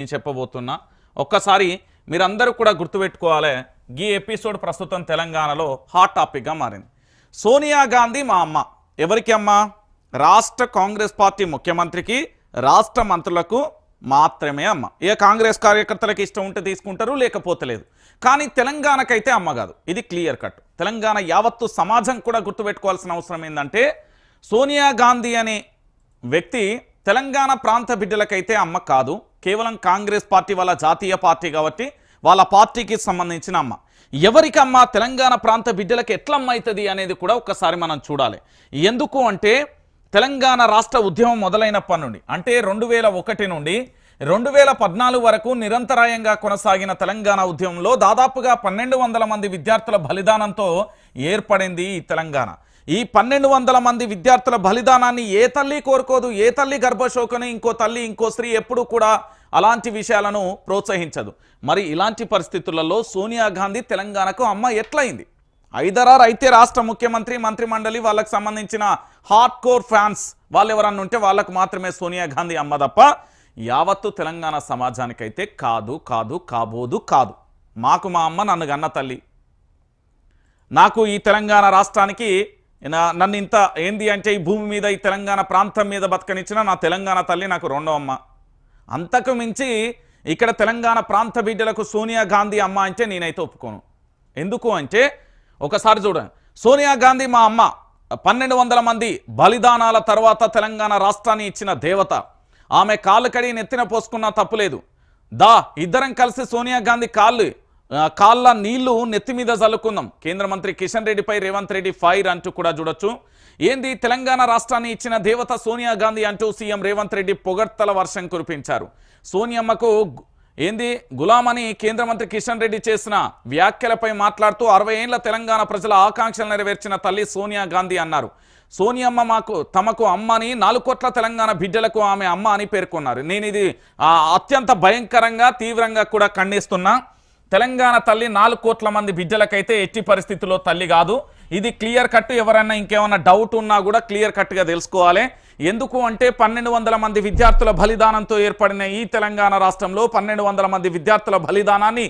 నేను చెప్పబోతున్నా. ఒక్కసారి మీరందరూ కూడా గుర్తుపెట్టుకోవాలి ఈ ఎపిసోడ్ ప్రస్తుతం తెలంగాణలో హాట్ టాపిక్గా మారింది. సోనియా గాంధీ మా అమ్మ. ఎవరికి అమ్మ? రాష్ట్ర కాంగ్రెస్ పార్టీ ముఖ్యమంత్రికి రాష్ట్ర మంత్రులకు మాత్రమే అమ్మ. ఏ కాంగ్రెస్ కార్యకర్తలకు ఇష్టం ఉంటే తీసుకుంటారు లేకపోతే లేదు. కానీ తెలంగాణకైతే అమ్మ కాదు. ఇది క్లియర్ కట్. తెలంగాణ యావత్తు సమాజం కూడా గుర్తుపెట్టుకోవాల్సిన అవసరం ఏంటంటే సోనియా గాంధీ అనే వ్యక్తి తెలంగాణ ప్రాంత బిడ్డలకైతే అమ్మ కాదు. కేవలం కాంగ్రెస్ పార్టీ వాళ్ళ జాతీయ పార్టీ కాబట్టి వాళ్ళ పార్టీకి సంబంధించిన అమ్మ. ఎవరికమ్మా తెలంగాణ ప్రాంత బిడ్డలకు ఎట్లమ్మ అవుతుంది అనేది కూడా ఒకసారి మనం చూడాలి. ఎందుకు అంటే తెలంగాణ రాష్ట్ర ఉద్యమం మొదలైనప్పటి నుండి అంటే రెండు వేల ఒకటి నుండి రెండు వేల పద్నాలుగు వరకు నిరంతరాయంగా కొనసాగిన తెలంగాణ ఉద్యమంలో దాదాపుగా పన్నెండు వందల మంది విద్యార్థుల బలిదానంతో ఏర్పడింది ఈ తెలంగాణ. ఈ పన్నెండు వందల మంది విద్యార్థుల బలిదానాన్ని ఏ తల్లి కోరుకోదు ఏ తల్లి గర్భశోకని ఇంకో తల్లి ఇంకో స్త్రీ ఎప్పుడు కూడా అలాంటి విషయాలను ప్రోత్సహించదు. మరి ఇలాంటి పరిస్థితులలో సోనియా గాంధీ తెలంగాణకు అమ్మ ఎట్లయింది? ఐదరార్ అయితే రాష్ట్ర ముఖ్యమంత్రి మంత్రిమండలి వాళ్ళకు సంబంధించిన హార్డ్ కోర్ ఫ్యాన్స్ వాళ్ళు ఎవరన్నా ఉంటే వాళ్ళకు మాత్రమే సోనియా గాంధీ అమ్మ తప్ప యావత్తు తెలంగాణ సమాజానికైతే కాదు కాదు కాబోదు కాదు. మాకు మా అమ్మ నన్ను గన్న తల్లి. నాకు ఈ తెలంగాణ రాష్ట్రానికి నన్ను ఇంత ఏంది అంటే ఈ భూమి మీద ఈ తెలంగాణ ప్రాంతం మీద బతకనిచ్చిన నా తెలంగాణ తల్లి నాకు రెండో అమ్మ. అంతకు మించి ఇక్కడ తెలంగాణ ప్రాంత బిడ్డలకు సోనియా గాంధీ అమ్మ అంటే నేనైతే ఒప్పుకోను. ఎందుకు అంటే ఒకసారి చూడండి. సోనియా గాంధీ మా అమ్మ పన్నెండు వందల మంది బలిదానాల తర్వాత తెలంగాణ రాష్ట్రాన్ని ఇచ్చిన దేవత. ఆమె కాళ్ళు కడిగి నెత్తిన పోసుకున్నా తప్పులేదు. దా ఇద్దరం కలిసి సోనియా గాంధీ కాళ్ళు కాళ్ళ నీళ్ళు నెత్తి మీద చల్లుకుందాం కేంద్ర మంత్రి కిషన్ రెడ్డిపై రేవంత్ రెడ్డి ఫైర్ అంటూ కూడా చూడొచ్చు. ఏంది తెలంగాణ రాష్ట్రాన్ని ఇచ్చిన దేవత సోనియా గాంధీ అంటూ సీఎం రేవంత్ రెడ్డి పొగడ్తల వర్షం కురిపించారు. సోనియమ్మకు ఏంది గులామని కేంద్ర మంత్రి కిషన్ రెడ్డి చేసిన వ్యాఖ్యలపై మాట్లాడుతూ అరవై ఏళ్ళ తెలంగాణ ప్రజల ఆకాంక్షలు నెరవేర్చిన తల్లి సోనియా గాంధీ అన్నారు. సోనియమ్మ మాకు తమకు అమ్మని నాలుగు కోట్ల తెలంగాణ బిడ్డలకు ఆమె అమ్మ అని పేర్కొన్నారు. నేను ఇది అత్యంత భయంకరంగా తీవ్రంగా కూడా ఖండిస్తున్నా. తెలంగాణ తల్లి నాలుగు కోట్ల మంది బిడ్డలకైతే ఎట్టి పరిస్థితుల్లో తల్లి కాదు. ఇది క్లియర్ కట్ ఎవరైనా ఇంకేమైనా డౌట్ ఉన్నా కూడా క్లియర్ కట్గా తెలుసుకోవాలి. ఎందుకు అంటే పన్నెండు వందల మంది విద్యార్థుల బలిదానంతో ఏర్పడిన ఈ తెలంగాణ రాష్ట్రంలో పన్నెండు వందల మంది విద్యార్థుల బలిదానాన్ని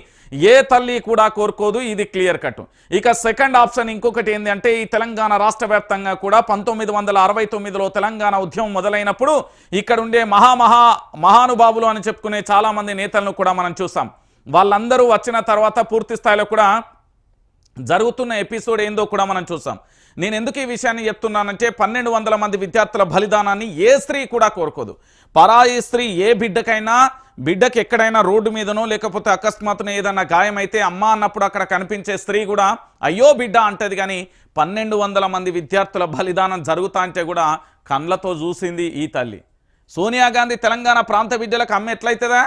ఏ తల్లి కూడా కోరుకోదు. ఇది క్లియర్ కట్. ఇక సెకండ్ ఆప్షన్ ఇంకొకటి ఏంటి అంటే ఈ తెలంగాణ రాష్ట్ర వ్యాప్తంగా కూడా పంతొమ్మిది వందల అరవై తొమ్మిదిలో తెలంగాణ ఉద్యమం మొదలైనప్పుడు ఇక్కడ ఉండే మహామహా మహానుభావులు అని చెప్పుకునే చాలామంది నేతలను కూడా మనం చూసాం. వాళ్ళందరూ వచ్చిన తర్వాత పూర్తి స్థాయిలో కూడా జరుగుతున్న ఎపిసోడ్ ఏందో కూడా మనం చూసాం. నేను ఎందుకు ఈ విషయాన్ని చెప్తున్నానంటే పన్నెండు వందల మంది విద్యార్థుల బలిదానాన్ని ఏ స్త్రీ కూడా కోరుకోదు. పరాయి స్త్రీ ఏ బిడ్డకైనా బిడ్డకి ఎక్కడైనా రోడ్డు మీదనో లేకపోతే అకస్మాత్తున ఏదైనా గాయమైతే అమ్మ అన్నప్పుడు అక్కడ కనిపించే స్త్రీ కూడా అయ్యో బిడ్డ అంటది కానీ పన్నెండు వందల మంది విద్యార్థుల బలిదానం జరుగుతా అంటే కూడా కండ్లతో చూసింది ఈ తల్లి. సోనియా గాంధీ తెలంగాణ ప్రాంత బిడ్డలకు అమ్మ ఎట్లయితుందా?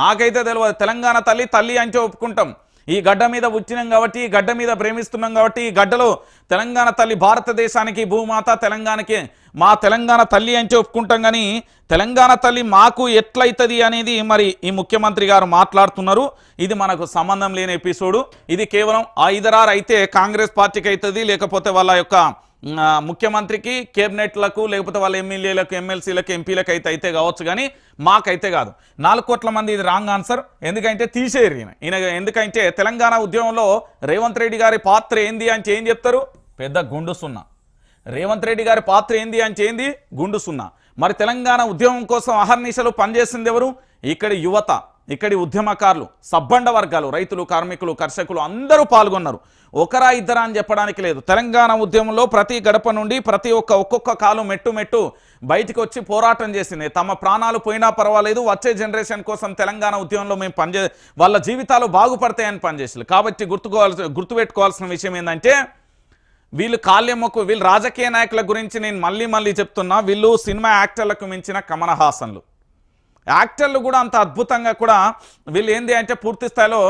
నాకైతే తెలియదు తెలంగాణ తల్లి తల్లి అంటే ఒప్పుకుంటాం. ఈ గడ్డ మీద వచ్చినాం కాబట్టి ఈ గడ్డ మీద ప్రేమిస్తున్నాం కాబట్టి ఈ గడ్డలో తెలంగాణ తల్లి భారతదేశానికి భూమాత తెలంగాణకి మా తెలంగాణ తల్లి అని ఒప్పుకుంటాం కానీ తెలంగాణ తల్లి మాకు ఎట్లయితుంది అనేది మరి ఈ ముఖ్యమంత్రి గారు మాట్లాడుతున్నారు. ఇది మనకు సంబంధం లేని ఎపిసోడు. ఇది కేవలం ఐదరారు అయితే కాంగ్రెస్ పార్టీకి అవుతుంది లేకపోతే వాళ్ళ యొక్క ముఖ్యమంత్రికి కేబినెట్లకు లేకపోతే వాళ్ళ ఎమ్మెల్యేలకు ఎమ్మెల్సీలకు ఎంపీలకు అయితే అయితే కావచ్చు కానీ మాకైతే కాదు. నాలుగు కోట్ల మంది ఇది రాంగ్ ఆన్సర్. ఎందుకంటే తీసేయరు ఈయన. ఈయన ఎందుకంటే తెలంగాణ ఉద్యమంలో రేవంత్ రెడ్డి గారి పాత్ర ఏంది అని ఏం చెప్తారు? పెద్ద గుండు సున్నా. రేవంత్ రెడ్డి గారి పాత్ర ఏంది అని ఏంది? గుండు సున్నా. మరి తెలంగాణ ఉద్యమం కోసం అహర్నిశలు పనిచేసింది ఎవరు? ఇక్కడి యువత ఇక్కడి ఉద్యమకారులు సబ్బండ వర్గాలు రైతులు కార్మికులు కర్షకులు అందరూ పాల్గొన్నారు. ఒకరా ఇద్దరా అని చెప్పడానికి లేదు. తెలంగాణ ఉద్యమంలో ప్రతి గడప నుండి ప్రతి ఒక్క ఒక్కొక్క కాలు మెట్టు మెట్టు బయటికి వచ్చి పోరాటం చేసింది. తమ ప్రాణాలు పోయినా పర్వాలేదు వచ్చే జనరేషన్ కోసం తెలంగాణ ఉద్యమంలో మేము పనిచే వాళ్ళ జీవితాలు బాగుపడతాయని పనిచేసారు కాబట్టి గుర్తుకోవాల్సిన గుర్తుపెట్టుకోవాల్సిన విషయం ఏంటంటే వీళ్ళు కాళ్యమ్మకు వీళ్ళు రాజకీయ నాయకుల గురించి నేను మళ్ళీ మళ్ళీ చెప్తున్నా వీళ్ళు సినిమా యాక్టర్లకు మించిన కమల హాసన్లు యాక్టర్లు కూడా అంత అద్భుతంగా కూడా వీళ్ళు ఏంది అంటే పూర్తి స్థాయిలో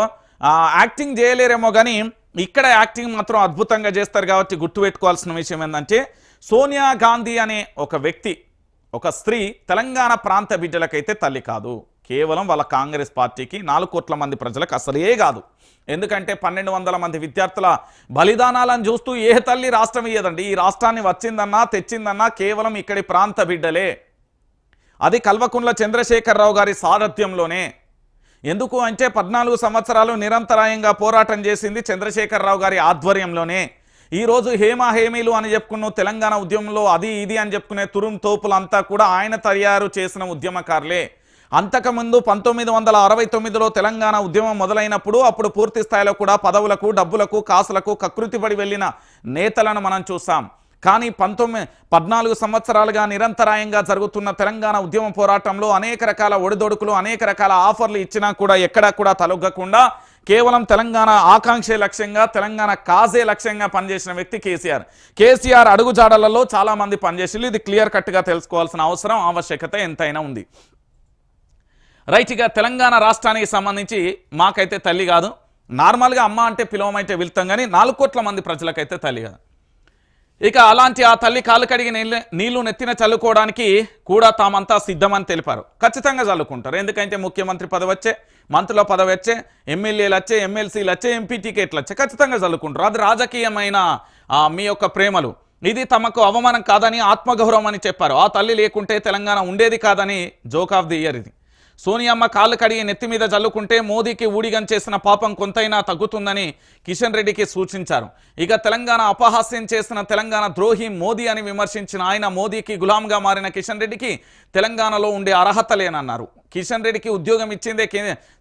యాక్టింగ్ చేయలేరేమో కానీ ఇక్కడ యాక్టింగ్ మాత్రం అద్భుతంగా చేస్తారు కాబట్టి గుర్తుపెట్టుకోవాల్సిన విషయం ఏంటంటే సోనియా గాంధీ అనే ఒక వ్యక్తి ఒక స్త్రీ తెలంగాణ ప్రాంత బిడ్డలకైతే తల్లి కాదు. కేవలం వాళ్ళ కాంగ్రెస్ పార్టీకి నాలుగు కోట్ల మంది ప్రజలకు అసలే కాదు. ఎందుకంటే పన్నెండు వందల మంది విద్యార్థుల బలిదానాలను చూస్తూ ఏ తల్లి రాష్ట్రం ఇయ్యదండి. ఈ రాష్ట్రాన్ని వచ్చిందన్నా తెచ్చిందన్నా కేవలం ఇక్కడి ప్రాంత బిడ్డలే. అది కల్వకుంట్ల చంద్రశేఖరరావు గారి సారథ్యంలోనే. ఎందుకు అంటే పద్నాలుగు సంవత్సరాలు నిరంతరాయంగా పోరాటం చేసింది చంద్రశేఖరరావు గారి ఆధ్వర్యంలోనే. ఈరోజు హేమ హేమీలు అని చెప్పుకున్న తెలంగాణ ఉద్యమంలో అది ఇది అని చెప్పుకునే తురుం తోపులంతా కూడా ఆయన తయారు చేసిన ఉద్యమకారులే. అంతకుముందు పంతొమ్మిది వందల అరవై తొమ్మిదిలో తెలంగాణ ఉద్యమం మొదలైనప్పుడు అప్పుడు పూర్తి స్థాయిలో కూడా పదవులకు డబ్బులకు కాసులకు కకృతిపడి వెళ్ళిన నేతలను మనం చూసాం. కానీ పంతొమ్మిది పద్నాలుగు సంవత్సరాలుగా నిరంతరాయంగా జరుగుతున్న తెలంగాణ ఉద్యమ పోరాటంలో అనేక రకాల ఒడిదొడుకులు అనేక రకాల ఆఫర్లు ఇచ్చినా కూడా ఎక్కడా కూడా తలొగ్గకుండా కేవలం తెలంగాణ ఆకాంక్షే లక్ష్యంగా తెలంగాణ కాజే లక్ష్యంగా పనిచేసిన వ్యక్తి కేసీఆర్. కేసీఆర్ అడుగుజాడలలో చాలామంది పనిచేసిల్లు ఇది క్లియర్ కట్గా తెలుసుకోవాల్సిన అవసరం ఆవశ్యకత ఎంతైనా ఉంది. రైట్ ఇక తెలంగాణ రాష్ట్రానికి సంబంధించి మాకైతే తల్లి కాదు. నార్మల్గా అమ్మ అంటే పిలవమైతే వెళ్తాం కానీ నాలుగు కోట్ల మంది ప్రజలకైతే తల్లి కాదు. ఇక అలాంటి ఆ తల్లి కాలు కడిగి నీళ్ళు నీళ్ళు నెత్తిన చల్లుకోవడానికి కూడా తామంతా సిద్ధమని తెలిపారు. ఖచ్చితంగా చల్లుకుంటారు. ఎందుకంటే ముఖ్యమంత్రి పదవి వచ్చే మంత్రుల పదవి వచ్చే ఎమ్మెల్యేలు వచ్చే ఎమ్మెల్సీలు వచ్చే ఎంపీ టికెట్లు వచ్చే ఖచ్చితంగా చల్లుకుంటారు. అది రాజకీయమైన మీ యొక్క ప్రేమలు. ఇది తమకు అవమానం కాదని ఆత్మగౌరవం అని చెప్పారు. ఆ తల్లి లేకుంటే తెలంగాణ ఉండేది కాదని జోక్ ఆఫ్ ది ఇయర్ ఇది. సోనియమ్మ కాళ్ళు కడిగి నెత్తి మీద జల్లుకుంటే మోదీకి ఊడిగం చేసిన పాపం కొంతైనా తగ్గుతుందని కిషన్ రెడ్డికి సూచించారు. ఇక తెలంగాణ అపహాస్యం చేసిన తెలంగాణ ద్రోహి మోదీ అని విమర్శించిన ఆయన మోదీకి గులాంగా మారిన కిషన్ రెడ్డికి తెలంగాణలో ఉండే అర్హత లేనన్నారు. కిషన్ రెడ్డికి ఉద్యోగం ఇచ్చిందే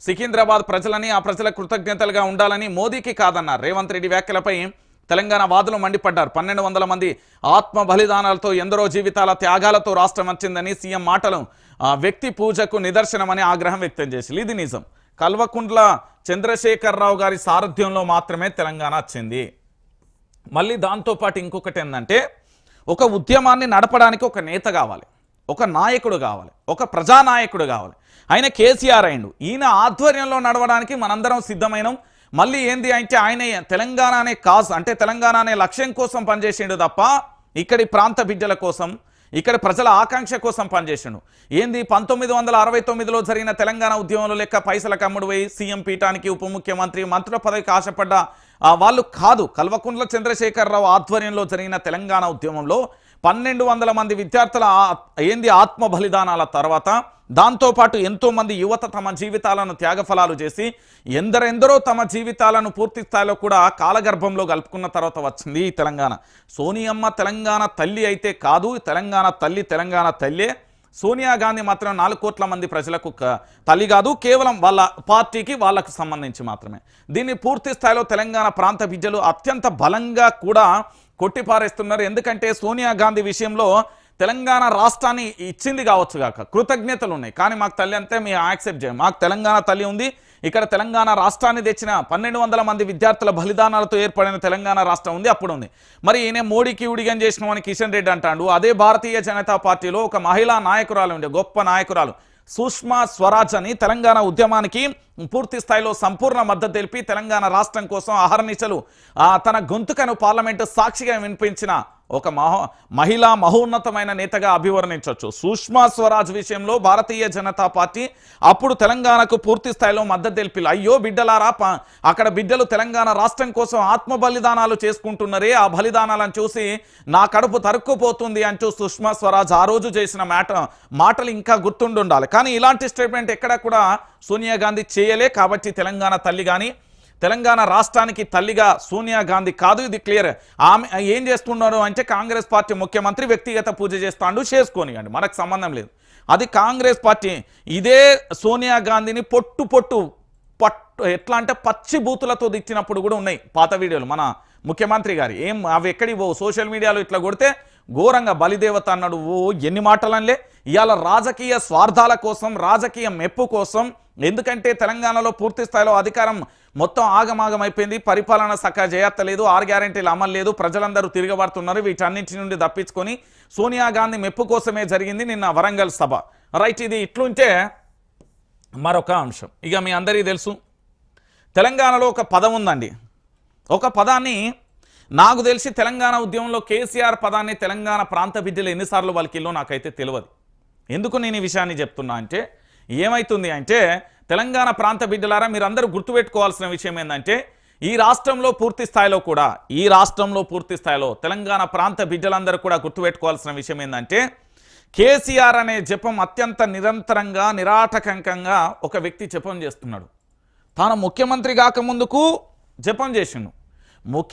సికింద్రాబాద్ ప్రజలని ఆ ప్రజల కృతజ్ఞతలుగా ఉండాలని మోదీకి కాదన్నారు. రేవంత్ రెడ్డి వ్యాఖ్యలపై తెలంగాణ వాదులు మండిపడ్డారు. పన్నెండు వందల మంది ఆత్మ బలిదానాలతో ఎందరో జీవితాల త్యాగాలతో రాష్ట్రం వచ్చిందని సీఎం మాటలు వ్యక్తి పూజకు నిదర్శనమని ఆగ్రహం వ్యక్తం చేసింది. ఇది నిజం. కల్వకుంట్ల చంద్రశేఖరరావు గారి సారథ్యంలో మాత్రమే తెలంగాణ వచ్చింది. మళ్ళీ దాంతోపాటు ఇంకొకటి ఏంటంటే ఒక ఉద్యమాన్ని నడపడానికి ఒక నేత కావాలి. ఒక నాయకుడు కావాలి. ఒక ప్రజానాయకుడు కావాలి. ఆయన కేసీఆర్ అయిండు. ఈయన ఆధ్వర్యంలో నడవడానికి మనందరం సిద్ధమైనం. మళ్ళీ ఏంది అంటే ఆయన తెలంగాణ అనే కాజ్ అంటే తెలంగాణ అనే లక్ష్యం కోసం పనిచేసిండు తప్ప ఇక్కడి ప్రాంత బిడ్డల కోసం ఇక్కడ ప్రజల ఆకాంక్ష కోసం పనిచేసిండు ఏంది? పంతొమ్మిది వందల అరవై తొమ్మిదిలో జరిగిన తెలంగాణ ఉద్యమంలో లెక్క పైసల కమ్ముడు పోయి సీఎం పీఠానికి ఉప ముఖ్యమంత్రి మంత్రుల పదవికి ఆశపడ్డ వాళ్ళు కాదు కల్వకుంట్ల చంద్రశేఖరరావు ఆధ్వర్యంలో జరిగిన తెలంగాణ ఉద్యమంలో పన్నెండు వందల మంది విద్యార్థుల ఏంది? ఆత్మ బలిదానాల తర్వాత దాంతోపాటు ఎంతోమంది యువత తమ జీవితాలను త్యాగఫలాలు చేసి ఎందరెందరో తమ జీవితాలను పూర్తి స్థాయిలో కూడా కాలగర్భంలో కలుపుకున్న తర్వాత వచ్చింది ఈ తెలంగాణ. సోనియమ్మ తెలంగాణ తల్లి అయితే కాదు తెలంగాణ తల్లి తెలంగాణ తల్లే. సోనియా గాంధీ మాత్రం నాలుగు కోట్ల మంది ప్రజలకు తల్లి కాదు కేవలం వాళ్ళ పార్టీకి వాళ్ళకు సంబంధించి మాత్రమే. దీన్ని పూర్తి స్థాయిలో తెలంగాణ ప్రాంత బిడ్డలు అత్యంత బలంగా కూడా కొట్టిపారేస్తున్నారు. ఎందుకంటే సోనియా గాంధీ విషయంలో తెలంగాణ రాష్ట్రాన్ని ఇచ్చింది కావచ్చు కాక కృతజ్ఞతలు ఉన్నాయి. కానీ మాకు తల్లి అంతే మేము యాక్సెప్ట్ చేయం. మాకు తెలంగాణ తల్లి ఉంది. ఇక్కడ తెలంగాణ రాష్ట్రాన్ని తెచ్చిన పన్నెండు వందల మంది విద్యార్థుల బలిదానాలతో ఏర్పడిన తెలంగాణ రాష్ట్రం ఉంది అప్పుడు ఉంది. మరి ఈయన మోడీకి ఉడిగం చేసినామని కిషన్ రెడ్డి అంటాడు. అదే భారతీయ జనతా పార్టీలో ఒక మహిళా నాయకురాలు ఉండే గొప్ప నాయకురాలు సుష్మా స్వరాజ్ అని తెలంగాణ ఉద్యమానికి పూర్తి స్థాయిలో సంపూర్ణ మద్దతు తెలిపి తెలంగాణ రాష్ట్రం కోసం అహర్నిశలు తన గొంతుకను పార్లమెంటు సాక్షిగా వినిపించిన ఒక మహో మహిళా మహోన్నతమైన నేతగా అభివర్ణించవచ్చు సుష్మా స్వరాజ్ విషయంలో భారతీయ జనతా పార్టీ అప్పుడు తెలంగాణకు పూర్తి స్థాయిలో మద్దతు తెలిపి అయ్యో బిడ్డలారా అక్కడ బిడ్డలు తెలంగాణ రాష్ట్రం కోసం ఆత్మ బలిదానాలు చేసుకుంటున్నారే ఆ బలిదానాలను చూసి నా కడుపు తరుక్కుపోతుంది అంటూ సుష్మా స్వరాజ్ ఆ రోజు చేసిన మాట మాటలు ఇంకా గుర్తుండుండాలి. కానీ ఇలాంటి స్టేట్మెంట్ ఎక్కడ కూడా సోనియా గాంధీ చేయలే కాబట్టి తెలంగాణ తల్లి కానీ తెలంగాణ రాష్ట్రానికి తల్లిగా సోనియా గాంధీ కాదు. ఇది క్లియర్. ఆమె ఏం చేస్తున్నారు అంటే కాంగ్రెస్ పార్టీ ముఖ్యమంత్రి వ్యక్తిగత పూజ చేస్తాడు చేసుకోనియండి. మనకు సంబంధం లేదు. అది కాంగ్రెస్ పార్టీ. ఇదే సోనియా గాంధీని పొట్టు పొట్టు పట్టు ఎట్లా అంటే పచ్చి బూతులతో దిచ్చినప్పుడు కూడా ఉన్నాయి పాత వీడియోలు. మన ముఖ్యమంత్రి గారి ఏం అవి ఎక్కడికి పోవు? సోషల్ మీడియాలో ఇట్లా కొడితే ఘోరంగా బలిదేవత అన్నాడు. ఓ ఎన్ని మాటలనిలే. ఇవాళ రాజకీయ స్వార్థాల కోసం రాజకీయ మెప్పు కోసం ఎందుకంటే తెలంగాణలో పూర్తి స్థాయిలో అధికారం మొత్తం ఆగమాగం అయిపోయింది పరిపాలన సక్క చేయత్తలేదు ఆరు గ్యారెంటీలు అమలు లేదు. ప్రజలందరూ తిరగబడుతున్నారు. వీటన్నింటి నుండి తప్పించుకొని సోనియా గాంధీ మెప్పు కోసమే జరిగింది నిన్న వరంగల్ సభ. రైట్ ఇది ఇట్లుంటే మరొక అంశం. ఇక మీ అందరికీ తెలుసు తెలంగాణలో ఒక పదం ఉందండి. ఒక పదాన్ని నాకు తెలిసి తెలంగాణ ఉద్యమంలో కేసీఆర్ పదాన్ని తెలంగాణ ప్రాంత బిడ్డలు ఎన్నిసార్లు వాళ్ళకిల్లో నాకైతే తెలియదు ఎందుకు నేను ఈ విషయాన్ని చెప్తున్నా అంటే ఏమైతుంది అంటే తెలంగాణ ప్రాంత బిడ్డలారా మీరందరూ గుర్తుపెట్టుకోవాల్సిన విషయం ఏంటంటే ఈ రాష్ట్రంలో పూర్తి స్థాయిలో కూడా ఈ రాష్ట్రంలో పూర్తి స్థాయిలో తెలంగాణ ప్రాంత బిడ్డలందరూ కూడా గుర్తుపెట్టుకోవాల్సిన విషయం ఏంటంటే కేసీఆర్ అనే జపం అత్యంత నిరంతరంగా నిరాటకంకంగా ఒక వ్యక్తి జపం చేస్తున్నాడు. తాను ముఖ్యమంత్రి కాకముందుకు జపం చేసిండు. ముఖ్య